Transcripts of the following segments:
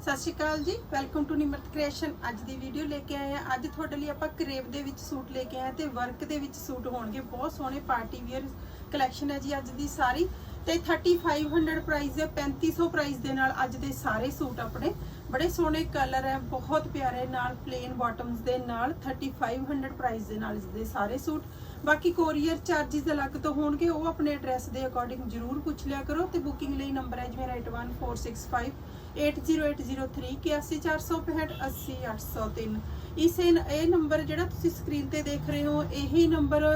ਸਤਿ ਸ਼੍ਰੀ ਅਕਾਲ ਜੀ। Welcome to Nimrat creation ਅੱਜ ਦੀ ਵੀਡੀਓ ਲੈ ਕੇ ਆਏ ਆ ਅੱਜ ਤੁਹਾਡੇ ਲਈ ਆਪਾਂ ਕਰੇਵ ਦੇ ਵਿੱਚ ਸੂਟ ਲੈ ਕੇ ਆਏ ਤੇ ਵਰਕ ਦੇ ਵਿੱਚ ਸੂਟ ਹੋਣਗੇ। ਬਹੁਤ ਸੋਹਣੇ ਪਾਰਟੀ ਵੇਅਰ ਕਲੈਕਸ਼ਨ ਹੈ ਜੀ ਅੱਜ ਦੀ ਸਾਰੀ। ਤੇ 3500 ਪ੍ਰਾਈਸ ਹੈ 3500 ਪ੍ਰਾਈਸ ਦੇ ਨਾਲ ਅੱਜ ਦੇ ਸਾਰੇ ਸੂਟ ਆਪਣੇ। ਬੜੇ ਸੋਹਣੇ ਕਲਰ ਹੈ, ਬਹੁਤ ਪਿਆਰੇ ਨਾਲ ਪਲੇਨ ਬਾਟਮਸ ਦੇ ਨਾਲ 3500 ਪ੍ਰਾਈਸ ਦੇ ਨਾਲ ਇਸ ਦੇ ਸਾਰੇ ਸੂਟ। ਬਾਕੀ ਕੋਰੀਅਰ ਚਾਰजेस ਅਲੱਗ ਤੋਂ ਹੋਣਗੇ, ਉਹ ਆਪਣੇ ਐਡਰੈਸ ਦੇ ਅਕੋਰਡਿੰਗ ਜਰੂਰ ਪੁੱਛ ਲਿਆ ਕਰੋ ਤੇ ਬੁਕਿੰਗ ਲਈ ਨੰਬਰ ਹੈ ਜੀ ਮੇਰਾ 81465 80803 81465 80803 ਇਸ ਇਹ ਨੰਬਰ ਜਿਹੜਾ ਤੁਸੀਂ ਸਕਰੀਨ ਤੇ ਦੇਖ ਰਹੇ ਹੋ, ਇਹੀ ਨੰਬਰ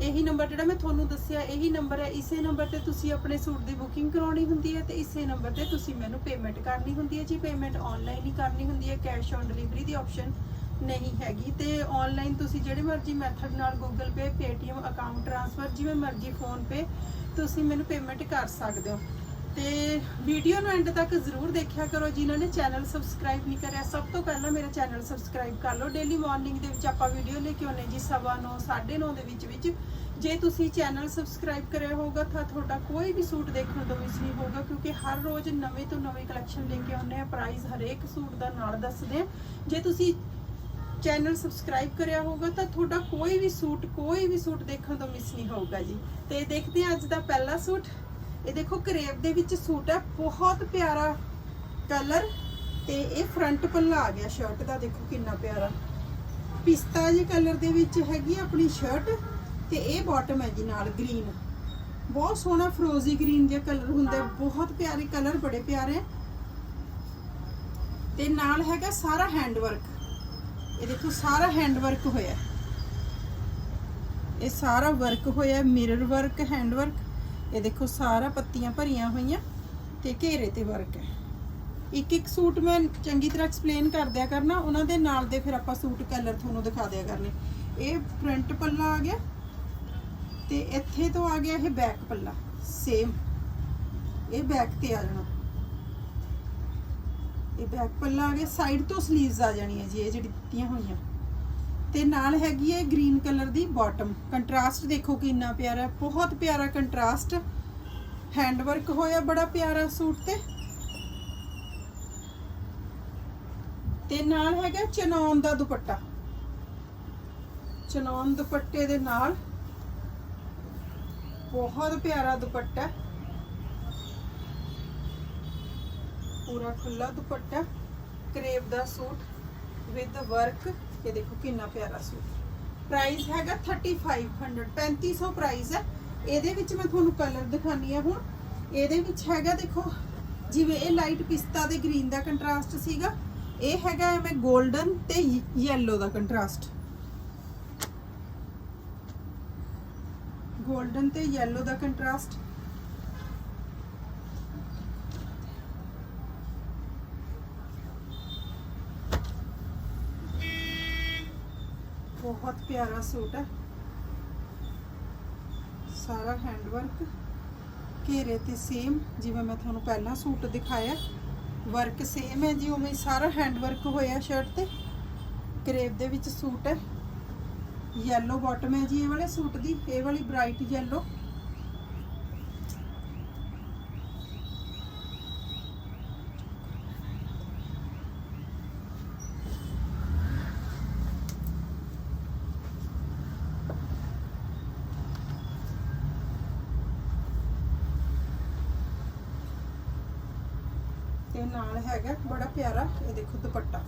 ਇਹੀ ਨੰਬਰ ਜਿਹੜਾ ਮੈਂ ਤੁਹਾਨੂੰ ਦੱਸਿਆ, ਇਹੀ ਨੰਬਰ ਹੈ। ਇਸੇ ਨੰਬਰ ਤੇ ਤੁਸੀਂ ਆਪਣੇ ਸੂਟ ਦੀ ਬੁਕਿੰਗ ਕਰਾਉਣੀ ਹੁੰਦੀ ਹੈ ਤੇ ਇਸੇ ਨੰਬਰ ਤੇ ਤੁਸੀਂ ਮੈਨੂੰ ਪੇਮੈਂਟ ਕਰਨੀ ਹੁੰਦੀ ਹੈ ਜੀ। ਪੇਮੈਂਟ ਆਨਲਾਈਨ ਹੀ ਕਰਨੀ ਹੁੰਦੀ ਹੈ ਕੈਸ਼ ਔਨ ਡਿਲੀਵਰੀ ਦੀ ਆਪਸ਼ਨ ਨਹੀਂ ਹੈਗੀ ਤੇ ਆਨਲਾਈਨ ਤੁਸੀਂ ਜਿਹੜੇ ਮਰਜ਼ੀ ਮੈਥਡ ਨਾਲ Google Pay, Paytm account transfer ਜਿਵੇਂ ਮਰਜ਼ੀ ਫੋਨ ਪੇ ਤੁਸੀਂ ਮੈਨੂੰ ਪੇਮੈਂਟ ਕਰ ਸਕਦੇ ਹੋ। ਤੇ ਵੀਡੀਓ ਨੂੰ ਐਂਡ ਤੱਕ ਜ਼ਰੂਰ ਦੇਖਿਆ ਕਰੋ, ਜਿਨ੍ਹਾਂ ਨੇ ਚੈਨਲ ਸਬਸਕ੍ਰਾਈਬ ਨਹੀਂ ਕਰਿਆ, ਸਭ ਤੋਂ ਪਹਿਲਾਂ ਮੇਰਾ ਚੈਨਲ ਸਬਸਕ੍ਰਾਈਬ ਕਰ ਲਓ। ਡੇਲੀ ਮਾਰਨਿੰਗ ਦੇ ਵਿੱਚ ਆਪਾਂ ਵੀਡੀਓ ਲੈ ਕੇ ਆਉਂਦੇ ਜੀ 9:30 9:30 ਦੇ ਵਿੱਚ ਵਿੱਚ। ਜੇ ਤੁਸੀਂ ਚੈਨਲ ਸਬਸਕ੍ਰਾਈਬ ਕਰਿਆ ਹੋਊਗਾ, ਤਾਂ ਤੁਹਾਡਾ ਕੋਈ ਵੀ ਸੂਟ ਦੇਖਣ ਤੋਂ ਮਿਸ ਨਹੀਂ ਹੋਊਗਾ, ਕਿਉਂਕਿ ਹਰ ਰੋਜ਼ ਨਵੇਂ ਤੋਂ ਨਵੇਂ ਕਲੈਕਸ਼ਨ ਲੈ ਕੇ ਆਉਂਦੇ ਆ ਪ੍ਰਾਈਸ ਹਰੇਕ ਸੂਟ ਦਾ ਨਾਲ ਦੱਸਦੇ ਆ ਜੇ ਤੁਸੀਂ ਚੈਨਲ ਸਬਸਕ੍ਰਾਈਬ ਕਰਿਆ ਹੋਊਗਾ ਤਾਂ ਤੁਹਾਡਾ ਕੋਈ ਵੀ ਸੂਟ, ਕੋਈ ਵੀ ਸੂਟ ਦੇਖਣ ਤੋਂ ਮਿਸ ਨਹੀਂ ਹੋਊਗਾ ਜੀ। ਤੇ ਦੇਖਦੇ ਹਾਂ ਅੱਜ ਦਾ ਪਹਿਲਾ ਸੂਟ। ਇਹ ਦੇਖੋ, ਕਰੇਵ ਦੇ ਵਿੱਚ ਸੂਟ ਹੈ, ਬਹੁਤ ਪਿਆਰਾ ਕਲਰ। ਤੇ ਇਹ ਫਰੰਟ ਪੱਲਾ ਆ ਗਿਆ ਸ਼ਰਟ ਦਾ ਦੇਖੋ ਕਿੰਨਾ ਪਿਆਰਾ। ਪਿਸਤਾ ਜੇ ਕਲਰ ਦੇ ਵਿੱਚ ਹੈਗੀ ਆਪਣੀ ਸ਼ਰਟ ਤੇ ਇਹ ਬਾਟਮ ਹੈ ਜੀ ਨਾਲ ਗ੍ਰੀਨ ਬਹੁਤ ਸੋਹਣਾ ਫਰੋਜ਼ੀ ਗ੍ਰੀਨ ਜਿਹਾ ਕਲਰ ਹੁੰਦਾ ਬਹੁਤ ਪਿਆਰੇ ਕਲਰ ਬੜੇ ਪਿਆਰੇ। ਹੈ। ਤੇ ਨਾਲ ਹੈਗਾ ਸਾਰਾ ਹੈਂਡ ਵਰਕ ਇਹ ਦੇਖੋ, ਸਾਰਾ ਹੈਂਡ ਵਰਕ ਹੋਇਆ ਇਹ ਸਾਰਾ ਵਰਕ ਹੋਇਆ ਮਿਰਰ ਵਰਕ ਹੈਂਡ ਵਰਕ ਇਹ ਦੇਖੋ, ਸਾਰਾ ਪੱਤੀਆਂ ਭਰੀਆਂ ਹੋਈਆਂ ਤੇ ਘੇਰੇ ਤੇ ਵਰਕ ਹੈ। ਇੱਕ ਇੱਕ ਸੂਟ ਮੈਂ ਚੰਗੀ ਤਰ੍ਹਾਂ ਐਕਸਪਲੇਨ ਕਰ ਦਿਆ ਕਰਨਾ, ਉਹਨਾਂ ਦੇ ਨਾਲ ਦੇ ਫਿਰ ਆਪਾਂ ਸੂਟ ਕਲਰ ਤੁਹਾਨੂੰ ਦਿਖਾ ਦਿਆ ਕਰਨੇ। ਇਹ ਫਰੰਟ ਪੱਲਾ ਆ ਗਿਆ ਤੇ ਇੱਥੇ ਤੋਂ ਆ ਗਿਆ ਇਹ ਬੈਕ ਪੱਲਾ ਸੇਮ ਇਹ ਬੈਕ ਤੇ ਆ ਜਾਣਾ। ਇਹ ਬੈਕ ਪੱਲਾ ਆ ਗਿਆ ਸਾਈਡ ਤੋਂ ਸਲੀਵਸ ਆ ਜਾਣੀਆਂ ਜੀ, ਇਹ ਜਿਹੜੀ ਦਿੱਤੀਆਂ ਹੋਈਆਂ। ਤੇ ਨਾਲ ਹੈਗੀ ਹੈ ਗ੍ਰੀਨ ਕਲਰ ਦੀ ਬਾਟਮ ਕੰਟਰਾਸਟ ਦੇਖੋ ਕਿੰਨਾ ਪਿਆਰਾ, ਬਹੁਤ ਪਿਆਰਾ ਕੰਟਰਾਸਟ ਹੈਂਡ ਵਰਕ ਹੋਇਆ ਬੜਾ ਪਿਆਰਾ ਸੂਟ ਤੇ। ਤੇ ਨਾਲ ਹੈਗਾ ਚਨੌਨ ਦਾ ਦੁਪੱਟਾ। ਚਨੌਨ ਦੁਪੱਟੇ ਦੇ ਨਾਲ ਬਹੁਤ ਪਿਆਰਾ ਦੁਪੱਟਾ ਹੈ। ਪੂਰਾ ਖੁੱਲਾ ਦੁਪੱਟਾ, ਕਰੇਵ ਦਾ ਸੂਟ ਵਿਦ ਵਰਕ ਇਹ ਦੇਖੋ ਕਿੰਨਾ ਪਿਆਰਾ ਸੂਟ। ਪ੍ਰਾਈਸ ਹੈਗਾ 3500 3500 ਪ੍ਰਾਈਸ ਹੈ। ਇਹਦੇ ਵਿੱਚ ਮੈਂ ਤੁਹਾਨੂੰ ਕਲਰ ਦਿਖਾਨੀ ਆ ਹੁਣ। ਇਹਦੇ ਵਿੱਚ ਹੈਗਾ ਦੇਖੋ, ਜਿਵੇਂ ਇਹ ਲਾਈਟ ਪਿਸਤਾ ਤੇ ਗ੍ਰੀਨ ਦਾ ਕੰਟਰਾਸਟ ਸੀਗਾ, ਇਹ ਹੈਗਾ ਐਵੇਂ 골ਡਨ ਤੇ ਯੈਲੋ ਦਾ ਕੰਟਰਾਸਟ 골ਡਨ ਤੇ ਯੈਲੋ ਦਾ ਕੰਟਰਾਸਟ ਬਹੁਤ ਪਿਆਰਾ ਸੂਟ ਹੈ। ਸਾਰਾ ਹੈਂਡਵਰਕ ਘੇਰੇ ਤੇ ਸੇਮ ਜਿਵੇਂ ਮੈਂ ਤੁਹਾਨੂੰ ਪਹਿਲਾਂ ਸੂਟ ਦਿਖਾਇਆ। ਵਰਕ ਸੇਮ ਹੈ ਜੀ, ਉਵੇਂ ਸਾਰਾ ਹੈਂਡਵਰਕ ਹੋਇਆ ਸ਼ਰਟ ਤੇ। ਕਰੇਪ ਦੇ ਵਿੱਚ ਸੂਟ ਹੈ। ਯੈਲੋ ਬਾਟਮ ਹੈ ਜੀ, ਇਹ ਵਾਲੇ ਸੂਟ ਦੀ, ਇਹ ਵਾਲੀ ਬ੍ਰਾਈਟ ਯੈਲੋ ਨਾਲ ਹੈਗਾ, ਬੜਾ ਪਿਆਰਾ, ਇਹ ਦੇਖੋ ਦੁਪੱਟਾ।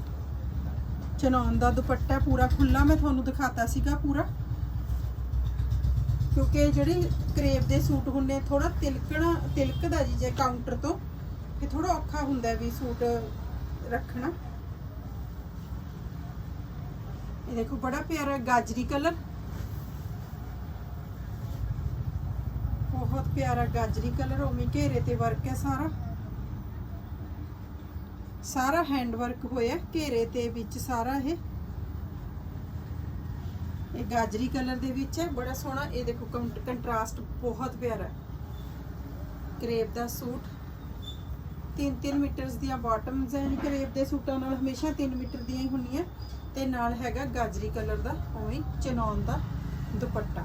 ਚਨੌਨ ਦਾ ਦੁਪੱਟਾ ਪੂਰਾ ਖੁੱਲਾ ਮੈਂ ਤੁਹਾਨੂੰ ਦਿਖਾਤਾ ਸੀਗਾ ਪੂਰਾ। ਕਿਉਂਕਿ ਜਿਹੜੀ ਕਰੇਪ ਦੇ ਸੂਟ ਹੁੰਦੇ ਥੋੜਾ ਤਿਲਕਣਾ, ਤਿਲਕਦਾ ਜੀ ਜੇ ਕਾਊਂਟਰ ਤੋਂ, ਇਹ ਥੋੜਾ ਔਖਾ ਹੁੰਦਾ ਵੀ ਸੂਟ ਰੱਖਣਾ। ਇਹ ਦੇਖੋ, ਬੜਾ ਪਿਆਰਾ ਗਾਜਰੀ ਕਲਰ। ਬਹੁਤ ਪਿਆਰਾ ਗਾਜਰੀ ਕਲਰ, ਉਵੇਂ ਘੇਰੇ ਤੇ ਵਰਕ ਹੈ ਸਾਰਾ। ਸਾਰਾ ਹੈਂਡ ਵਰਕ ਹੋਇਆ, ਘੇਰੇ ਤੇ ਵਿੱਚ ਸਾਰਾ ਇਹ। ਇਹ ਗਾਜਰੀ ਕਲਰ ਦੇ ਵਿੱਚ ਹੈ, ਬੜਾ ਸੋਹਣਾ। ਇਹ ਦੇਖੋ ਕੰਟਰਾਸਟ ਬਹੁਤ ਪਿਆਰਾ ਹੈ। ਕਰੇਪ ਦਾ ਸੂਟ। 3-3 ਮੀਟਰਸ ਦੀਆਂ ਬਾਟਮਸ ਹੈ, ਕਰੇਪ ਦੇ ਸੂਟਾਂ ਨਾਲ ਹਮੇਸ਼ਾ 3 ਮੀਟਰ ਦੀਆਂ ਹੀ ਹੁੰਦੀਆਂ। ਤੇ ਨਾਲ ਹੈਗਾ ਗਾਜਰੀ ਕਲਰ ਦਾ, ਉਵੇਂ ਚਨੌਨ ਦਾ ਦੁਪੱਟਾ।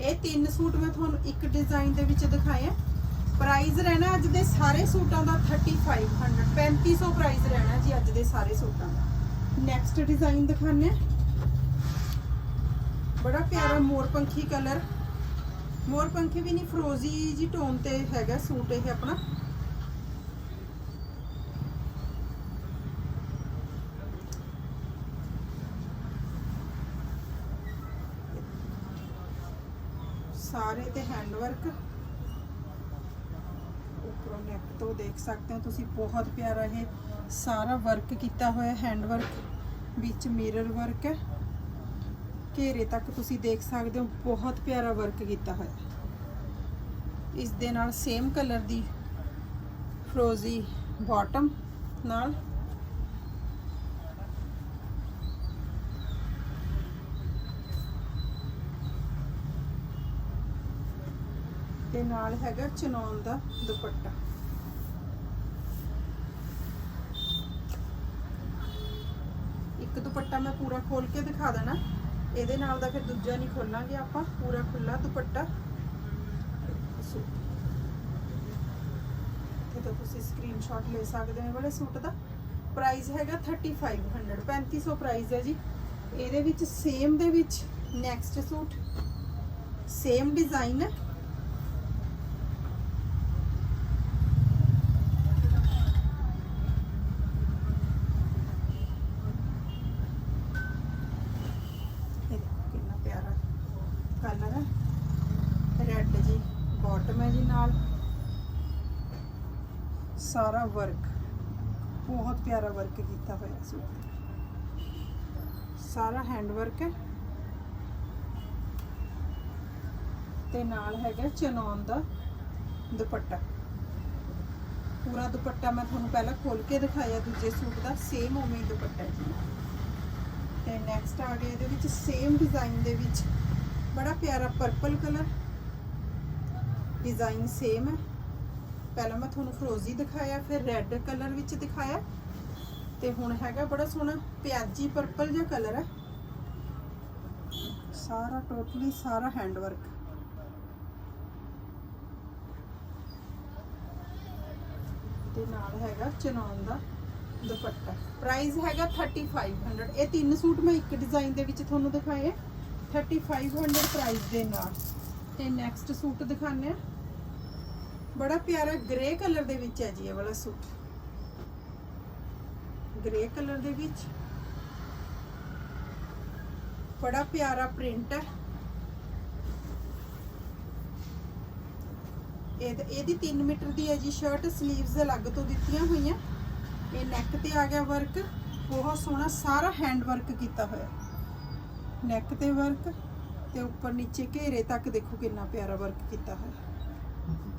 ਇਹ ਤਿੰਨ ਸੂਟ ਮੈਂ ਤੁਹਾਨੂੰ ਇੱਕ ਡਿਜ਼ਾਈਨ ਦੇ ਵਿੱਚ ਦਿਖਾਏ ਆ। ਪ੍ਰਾਈਸ ਰਹਿਣਾ ਅੱਜ ਦੇ ਸਾਰੇ ਸੂਟਾਂ ਦਾ 3500 3500 ਪ੍ਰਾਈਸ ਰਹਿਣਾ ਜੀ ਅੱਜ ਦੇ ਸਾਰੇ ਸੂਟਾਂ ਦਾ। ਨੈਕਸਟ ਡਿਜ਼ਾਈਨ ਦਿਖਾਣੇ ਬੜਾ ਪਿਆਰਾ ਮੋਰ ਪੰਖੀ ਕਲਰ ਮੋਰ ਪੰਖੀ ਵੀ ਨਹੀਂ ਫਰੋਜ਼ੀ ਜੀ ਟੋਨ ਤੇ ਹੈਗਾ ਸੂਟ ਇਹ ਆਪਣਾ। ਸਾਰੇ ਤੇ ਹੈਂਡ ਵਰਕ ਉੱਪਰੋਂ ਨੈਕ ਤੋਂ ਦੇਖ ਸਕਦੇ ਹੋ ਤੁਸੀਂ, ਬਹੁਤ ਪਿਆਰਾ ਇਹ ਸਾਰਾ ਵਰਕ ਕੀਤਾ ਹੋਇਆ ਹੈਂਡ ਵਰਕ ਵਿੱਚ ਮਿਰਰ ਵਰਕ ਹੈ। ਘੇਰੇ ਤੱਕ ਤੁਸੀਂ ਦੇਖ ਸਕਦੇ ਹੋ, ਬਹੁਤ ਪਿਆਰਾ ਵਰਕ ਕੀਤਾ ਹੋਇਆ। ਇਸ ਦੇ ਨਾਲ ਸੇਮ ਕਲਰ ਦੀ ਫਰੋਜ਼ੀ ਬਾਟਮ ਨਾਲ ਤੇ ਨਾਲ ਹੈਗਾ ਚਨੌਨ ਦਾ ਦੁਪੱਟਾ ਇੱਕ ਦੁਪੱਟਾ ਮੈਂ ਪੂਰਾ ਖੋਲ ਕੇ ਦਿਖਾ ਦੇਣਾ। ਇਹਦੇ ਨਾਲ ਦਾ ਫਿਰ ਦੂਜਾ ਨਹੀਂ ਖੋਲਾਂਗੇ ਆਪਾਂ, ਪੂਰਾ ਖੁੱਲਾ ਦੁਪੱਟਾ। ਤੇ ਤਾਂ ਤੁਸੀਂ ਸਕਰੀਨਸ਼ਾਟ ਲੈ ਸਕਦੇ ਹੋ ਵਾਲੇ ਸੂਟ ਦਾ। ਪ੍ਰਾਈਸ ਹੈਗਾ 3500 3500 ਪ੍ਰਾਈਸ ਹੈ ਜੀ। ਇਹਦੇ ਵਿੱਚ ਸੇਮ ਦੇ ਵਿੱਚ ਨੈਕਸਟ ਸੂਟ ਸੇਮ ਡਿਜ਼ਾਈਨ ਹੈ ਇਹ ਦੇਖੋ ਕਿੰਨਾ ਪਿਆਰਾ ਕਲਰ ਹੈ ਰੈੱਡ ਜੀ ਬਾਟਮ ਹੈ ਜੀ ਨਾਲ ਸਾਰਾ ਵਰਕ, ਬਹੁਤ ਪਿਆਰਾ ਵਰਕ ਕੀਤਾ ਹੋਇਆ ਸੂਟ ਸਾਰਾ ਹੈਂਡ ਵਰਕ ਹੈ। ਤੇ ਨਾਲ ਹੈਗਾ ਚਨੌਨ ਦਾ ਦੁਪੱਟਾ। ਪੂਰਾ ਦੁਪੱਟਾ ਮੈਂ ਤੁਹਾਨੂੰ ਪਹਿਲਾਂ ਖੋਲ ਕੇ ਦਿਖਾਇਆ, ਦੂਜੇ ਸੂਟ ਦਾ ਸੇਮ ਉਵੇਂ ਹੀ ਦੁਪੱਟਾ ਜੀ ਤੇ ਨੈਕਸਟ ਆ ਗਿਆ ਇਹਦੇ ਵਿੱਚ ਸੇਮ ਡਿਜ਼ਾਈਨ ਦੇ ਵਿੱਚ। ਬੜਾ ਪਿਆਰਾ ਪਰਪਲ ਕਲਰ ਡਿਜ਼ਾਈਨ ਸੇਮ ਹੈ। ਪਹਿਲਾਂ ਮੈਂ ਤੁਹਾਨੂੰ ਫਰੋਜ਼ੀ ਦਿਖਾਇਆ, ਫਿਰ ਰੈੱਡ ਕਲਰ ਵਿੱਚ ਦਿਖਾਇਆ। ਤੇ ਹੁਣ ਹੈਗਾ ਬੜਾ ਸੋਹਣਾ ਪਿਆਜੀ ਪਰਪਲ ਜਿਹਾ ਕਲਰ ਹੈ ਸਾਰਾ ਟੋਟਲੀ ਸਾਰਾ ਹੈਂਡ ਵਰਕ ਤੇ ਨਾਲ ਹੈਗਾ ਚਨੌਨ ਦਾ ਦੁਪੱਟਾ। ਪ੍ਰਾਈਸ ਹੈਗਾ 3500 ਇਹ ਤਿੰਨ ਸੂਟ ਮੈਂ ਇੱਕ ਡਿਜ਼ਾਈਨ ਦੇ ਵਿੱਚ ਤੁਹਾਨੂੰ ਦਿਖਾਏ 3500 ਪ੍ਰਾਈਸ ਦੇ ਨਾਲ। ਤੇ ਨੈਕਸਟ ਸੂਟ ਦਿਖਾਣੇ ਆ। ਬੜਾ ਪਿਆਰਾ ਗ੍ਰੇ ਕਲਰ ਦੇ ਵਿੱਚ ਹੈ ਜੀ ਇਹ ਵਾਲਾ ਸੂਟ। ਗ੍ਰੇ ਕਲਰ ਦੇ ਵਿੱਚ। ਬੜਾ ਪਿਆਰਾ ਪ੍ਰਿੰਟ ਹੈ। ਇਹ ਇਹਦੀ 3 ਮੀਟਰ ਦੀ ਹੈ ਜੀ ਸ਼ਰਟ 슬ੀਵਸ ਅਲੱਗ ਤੋਂ ਦਿੱਤੀਆਂ ਹੋਈਆਂ। ਇਹ ਨੈਕ ਤੇ ਆ ਗਿਆ ਵਰਕ ਬਹੁਤ ਸੋਹਣਾ ਸਾਰਾ ਹੈਂਡ ਵਰਕ ਕੀਤਾ ਹੋਇਆ। ਨੈਕ ਤੇ ਵਰਕ ਤੇ ਉੱਪਰ ਨੀਚੇ ਘੇਰੇ ਤੱਕ ਦੇਖੋ ਕਿੰਨਾ ਪਿਆਰਾ ਵਰਕ ਕੀਤਾ ਹੋਇਆ।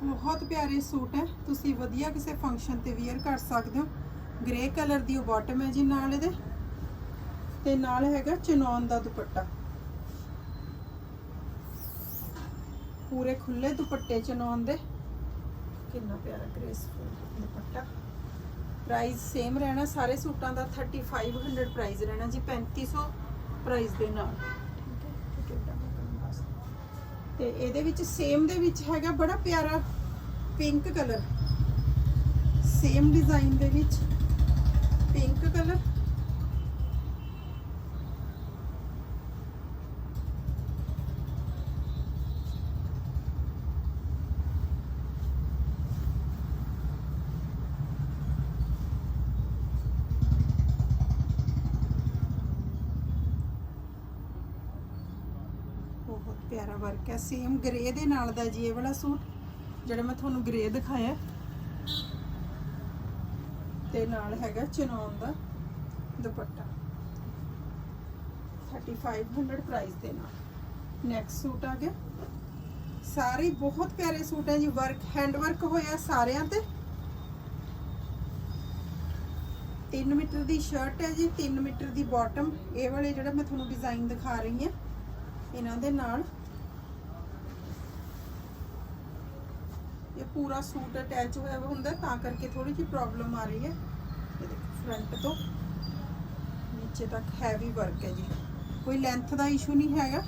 ਬਹੁਤ ਪਿਆਰੇ ਸੂਟ ਹੈ। ਤੁਸੀਂ ਵਧੀਆ ਕਿਸੇ ਫੰਕਸ਼ਨ ਤੇ ਵੇਅਰ ਕਰ ਸਕਦੇ ਹੋ। ਗ੍ਰੇ ਕਲਰ ਦੀ ਬਾਟਮ ਹੈ ਜੀ ਨਾਲ ਇਹਦੇ। ਤੇ ਨਾਲ ਹੈਗਾ ਚਨੌਨ ਦਾ ਦੁਪੱਟਾ। ਪੂਰੇ ਖੁੱਲੇ ਦੁਪੱਟੇ ਚਨੌਨ ਦੇ। ਕਿੰਨਾ ਪਿਆਰਾ ਗ੍ਰੇਸਫੁਲ ਦੁਪੱਟਾ। ਪ੍ਰਾਈਸ ਸੇਮ ਰਹਿਣਾ, ਸਾਰੇ ਸੂਟਾਂ ਦਾ 3500 ਪ੍ਰਾਈਸ ਰਹਿਣਾ ਜੀ 3500 ਪ੍ਰਾਈਸ ਦੇ ਨਾਲ ਠੀਕ ਹੈ ਠੀਕ ਹੈ ਏਦਾਂ ਮੈਂ ਕਰਨ ਵਾਸਤੇ। ਤੇ ਇਹਦੇ ਵਿੱਚ ਸੇਮ ਦੇ ਵਿੱਚ ਹੈਗਾ ਬੜਾ ਪਿਆਰਾ ਪਿੰਕ ਕਲਰ ਸੇਮ ਡਿਜ਼ਾਈਨ ਦੇ ਵਿੱਚ ਪਿੰਕ ਕਲਰ ਬਹੁਤ ਪਿਆਰਾ ਵਰਕ ਹੈ। ਸੇਮ ਗ੍ਰੇ ਦੇ ਨਾਲ ਦਾ ਜੀ ਇਹ ਵਾਲਾ ਸੂਟ, ਜਿਹੜਾ ਮੈਂ ਤੁਹਾਨੂੰ ਗ੍ਰੇ ਦਿਖਾਇਆ। ਤੇ ਨਾਲ ਹੈਗਾ ਚਨੌਨ ਦਾ ਦੁਪੱਟਾ। 3500 ਪ੍ਰਾਈਸ ਦੇ ਨਾਲ। ਨੈਕਸਟ ਸੂਟ ਆ ਗਿਆ। ਸਾਰੇ ਬਹੁਤ ਪਿਆਰੇ ਸੂਟ ਹੈ ਜੀ। ਵਰਕ ਹੈਂਡ ਵਰਕ ਹੋਇਆ ਸਾਰਿਆਂ ਤੇ। 3 ਮੀਟਰ ਦੀ ਸ਼ਰਟ ਹੈ ਜੀ। 3 ਮੀਟਰ ਦੀ ਬਾਟਮ ਇਹ ਵਾਲੇ ਜਿਹੜਾ ਮੈਂ ਤੁਹਾਨੂੰ ਡਿਜ਼ਾਈਨ ਦਿਖਾ ਰਹੀ ਹਾਂ। ਇਹਨਾਂ ਦੇ ਨਾਲ। ਪੂਰਾ ਸੂਟ ਅਟੈਚ ਹੋਇਆ ਹੁੰਦਾ, ਤਾਂ ਕਰਕੇ ਥੋੜੀ ਜਿਹੀ ਪ੍ਰੋਬਲਮ ਆ ਰਹੀ ਹੈ। ਇਹ ਦੇਖੋ ਫਰੰਟ ਤੋਂ ਨੀਚੇ ਤੱਕ ਹੈਵੀ ਵਰਕ ਹੈ ਜੀ। ਕੋਈ ਲੈਂਥ ਦਾ ਇਸ਼ੂ ਨਹੀਂ ਹੈਗਾ।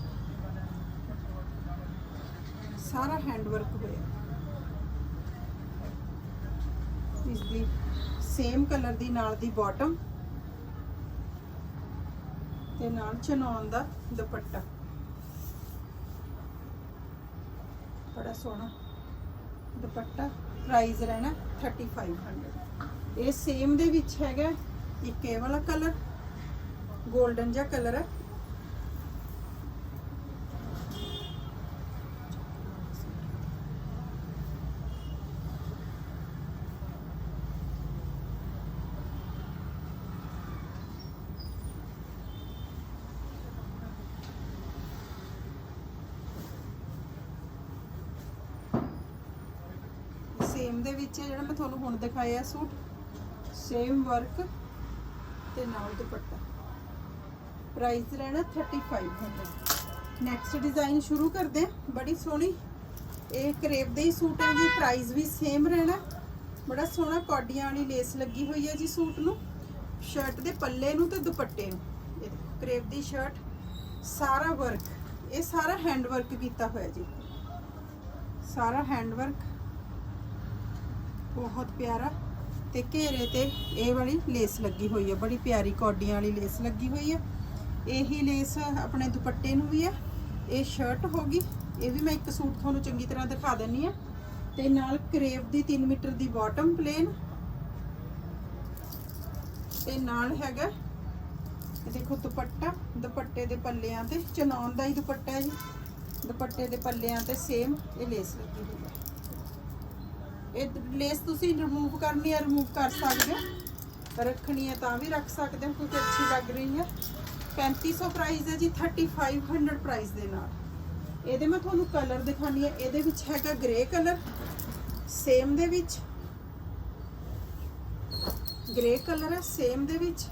ਸਾਰਾ ਹੈਂਡ ਵਰਕ ਹੋਇਆ। ਇਸ ਦੀ ਸੇਮ ਕਲਰ ਦੀ ਨਾਲ ਦੀ ਬਾਟਮ ਤੇ ਨਾਲ ਚਨੌਨ ਦਾ ਦੁਪੱਟਾ। ਬੜਾ ਸੋਹਣਾ। ਦੁਪੱਟਾ ਪ੍ਰਾਈਸ ਰਹਿਣਾ 3500 ਇਹ ਸੇਮ ਦੇ ਵਿੱਚ ਹੈਗਾ, ਇੱਕ ਇਹ ਵਾਲਾ ਕਲਰ 골ਡਨ ਜਿਹਾ ਕਲਰ ਹੈ ਸੇਮ ਦੇ ਵਿੱਚ ਹੈ ਜਿਹੜਾ ਮੈਂ ਤੁਹਾਨੂੰ ਹੁਣ ਦਿਖਾਇਆ ਸੂਟ। ਸੇਮ ਵਰਕ ਤੇ ਨਾਲ ਦੁਪੱਟਾ। ਪ੍ਰਾਈਸ ਰਹਿਣਾ 3500 ਨੈਕਸਟ ਡਿਜ਼ਾਈਨ ਸ਼ੁਰੂ ਕਰਦੇ ਹਾਂ। ਬੜੀ ਸੋਹਣੀ। ਇਹ ਕਰੇਪ ਦੇ ਹੀ ਸੂਟ ਹੈ ਜੀ। ਪ੍ਰਾਈਸ ਵੀ ਸੇਮ ਰਹਿਣਾ। ਬੜਾ ਸੋਹਣਾ ਕੌਡੀਆਂ ਵਾਲੀ ਲੇਸ ਲੱਗੀ ਹੋਈ ਹੈ ਜੀ ਸੂਟ ਨੂੰ। ਸ਼ਰਟ ਦੇ ਪੱਲੇ ਨੂੰ ਤੇ ਦੁਪੱਟੇ ਨੂੰ। ਇਹ ਦੇਖੋ ਕਰੇਪ ਦੀ ਸ਼ਰਟ ਸਾਰਾ ਵਰਕ ਇਹ ਸਾਰਾ ਹੈਂਡ ਵਰਕ ਕੀਤਾ ਹੋਇਆ ਜੀ। ਸਾਰਾ ਹੈਂਡ ਵਰਕ ਬਹੁਤ ਪਿਆਰਾ ਤੇ ਘੇਰੇ ਤੇ ਇਹ ਵਾਲੀ ਲੇਸ ਲੱਗੀ ਹੋਈ ਹੈ ਬੜੀ ਪਿਆਰੀ ਕੌਡੀਆਂ ਵਾਲੀ ਲੇਸ ਲੱਗੀ ਹੋਈ ਹੈ ਇਹੀ ਲੇਸ ਆਪਣੇ ਦੁਪੱਟੇ ਨੂੰ ਵੀ ਹੈ ਇਹ ਸ਼ਰਟ ਹੋ ਗਈ, ਇਹ ਵੀ ਮੈਂ ਇੱਕ ਸੂਟ ਤੁਹਾਨੂੰ ਚੰਗੀ ਤਰ੍ਹਾਂ ਦਿਖਾ ਦਿੰਨੀ ਆ। ਤੇ ਨਾਲ ਕਰੇਵ ਦੀ 3 ਮੀਟਰ ਦੀ ਬਾਟਮ ਪਲੇਨ ਤੇ ਨਾਲ ਹੈਗਾ, ਇਹ ਦੇਖੋ ਦੁਪੱਟਾ, ਦੁਪੱਟੇ ਦੇ ਪੱਲਿਆਂ ਤੇ ਚਨੌਨ ਦਾ ਹੀ ਦੁਪੱਟਾ ਹੈ ਜੀ। ਦੁਪੱਟੇ ਦੇ ਪੱਲਿਆਂ ਤੇ ਸੇਮ ਇਹ ਲੇਸ ਲੱਗੀ ਹੋਈ ਹੈ ਇਹ ਲੇਸ ਤੁਸੀਂ ਰਿਮੂਵ ਕਰਨੀ ਹੈ ਰਿਮੂਵ ਕਰ ਸਕਦੇ ਹੋ। ਰੱਖਣੀ ਹੈ ਤਾਂ ਵੀ ਰੱਖ ਸਕਦੇ ਹੋ, ਕਿਉਂਕਿ ਅੱਛੀ ਲੱਗ ਰਹੀ ਹੈ 3500 ਪ੍ਰਾਈਸ ਹੈ ਜੀ 3500 ਪ੍ਰਾਈਸ ਦੇ ਨਾਲ। ਇਹਦੇ ਮੈਂ ਤੁਹਾਨੂੰ ਕਲਰ ਦਿਖਾਣੀ ਹੈ ਇਹਦੇ ਵਿੱਚ ਹੈਗਾ ਗ੍ਰੇ ਕਲਰ ਸੇਮ ਦੇ ਵਿੱਚ। ਗ੍ਰੇ ਕਲਰ ਹੈ ਸੇਮ ਦੇ ਵਿੱਚ।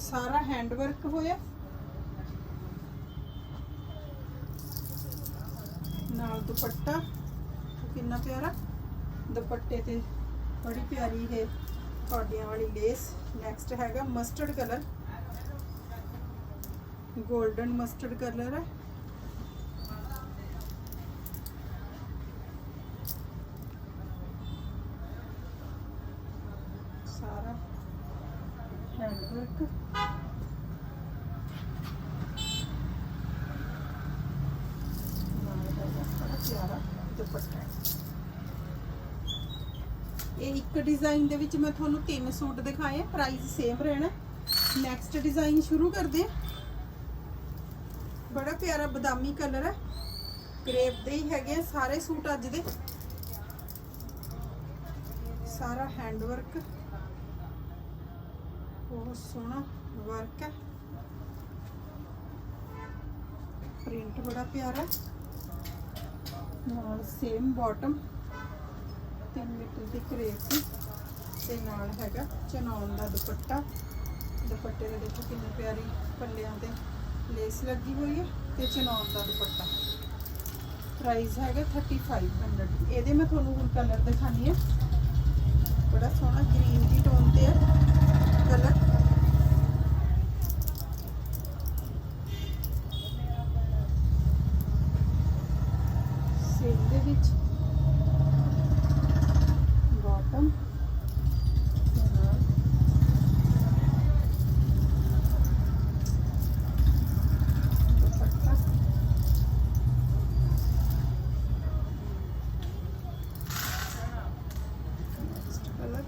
ਸਾਰਾ ਹੈਂਡ ਵਰਕ ਹੋਇਆ। ਨਾਲ ਦੁਪੱਟਾ ਕਿੰਨਾ ਪਿਆਰਾ? ਦੁਪੱਟੇ ਤੇ ਬੜੀ ਪਿਆਰੀ ਹੈ ਕੌਡੀਆਂ ਵਾਲੀ ਲੇਸ ਨੈਕਸਟ ਹੈਗਾ mustard colour golden mustard colour ਹੈ। ਸਾਰਾ ਹੈਂਡ ਵਰਕ ਪਿਆਰਾ ਦੁਪੱਟਾ ਇਹ ਡਿਜ਼ਾਈਨ ਦੇ ਵਿੱਚ ਮੈਂ ਤੁਹਾਨੂੰ ਤਿੰਨ ਸੂਟ ਦਿਖਾਏ ਪ੍ਰਾਈਸ ਸੇਮ ਰਹਿਣਾ ਨੈਕਸਟ ਡਿਜ਼ਾਈਨ ਸ਼ੁਰੂ ਕਰਦੇ ਹਾਂ। ਬੜਾ ਪਿਆਰਾ ਬਦਾਮੀ ਕਲਰ ਹੈ। ਕ੍ਰੇਪ ਦੇ ਹੀ ਹੈਗੇ ਸਾਰੇ ਸੂਟ ਅੱਜ ਦੇ। ਸਾਰਾ ਹੈਂਡ ਵਰਕ ਬਹੁਤ ਸੋਹਣਾ ਵਰਕ ਹੈ। ਪ੍ਰਿੰਟ ਬੜਾ ਪਿਆਰਾ ਨਾਲ ਸੇਮ ਬਾਟਮ 3 ਮੀਟਰ ਦੀ ਕਰੇਪ ਦੀ ਤੇ ਨਾਲ ਹੈਗਾ ਚਨੌਨ ਦਾ ਦੁਪੱਟਾ। ਦੁਪੱਟੇ ਦੇ ਦੇਖੋ ਕਿੰਨੀ ਪਿਆਰੀ ਪੱਲਿਆਂ ਤੇ ਲੇਸ ਲੱਗੀ ਹੋਈ ਹੈ ਤੇ ਚਨੌਨ ਦਾ ਦੁਪੱਟਾ। ਪ੍ਰਾਈਸ ਹੈਗਾ 3500 ਇਹਦੇ ਮੈਂ ਤੁਹਾਨੂੰ ਹੁਣ ਕਲਰ ਦਿਖਾਣੀ ਹੈ। ਬੜਾ ਸੋਹਣਾ ਗ੍ਰੀਨ ਦੀ ਟੋਨ ਤੇ ਹੈ। ਕਲਰ ਸੇਮ ਦੇ ਵਿੱਚ ਬਾਟਮ ਕਲਰ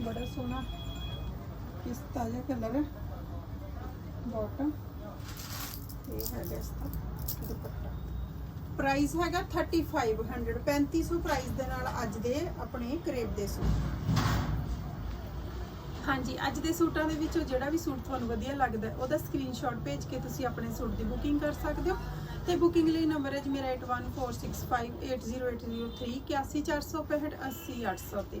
ਬੜਾ ਸੋਹਣਾ ਪਿਸਤਾ ਜਿਹਾ ਕਲਰ ਹੈ ਬਾਟਮ। ਇਹ ਹੈਗਾ ਇਸ ਦਾ ਦੁਪੱਟਾ। ਪ੍ਰਾਈਸ ਹੈਗਾ 3500 3500 ਪ੍ਰਾਈਸ ਦੇ ਨਾਲ ਅੱਜ ਦੇ ਆਪਣੇ ਕਰੇਪ ਦੇ ਸੂਟ। ਹਾਂਜੀ, ਅੱਜ ਦੇ ਸੂਟਾਂ ਦੇ ਵਿੱਚੋਂ ਜਿਹੜਾ ਵੀ ਸੂਟ ਤੁਹਾਨੂੰ ਵਧੀਆ ਲੱਗਦਾ, ਉਹਦਾ ਸਕਰੀਨਸ਼ਾਟ ਭੇਜ ਕੇ ਤੁਸੀਂ ਆਪਣੇ ਸੂਟ ਦੀ ਬੁਕਿੰਗ ਕਰ ਸਕਦੇ ਹੋ। ਤੇ ਬੁਕਿੰਗ ਲਈ ਨੰਬਰ ਹੈ ਜੀ ਮੇਰਾ 8146580803 80465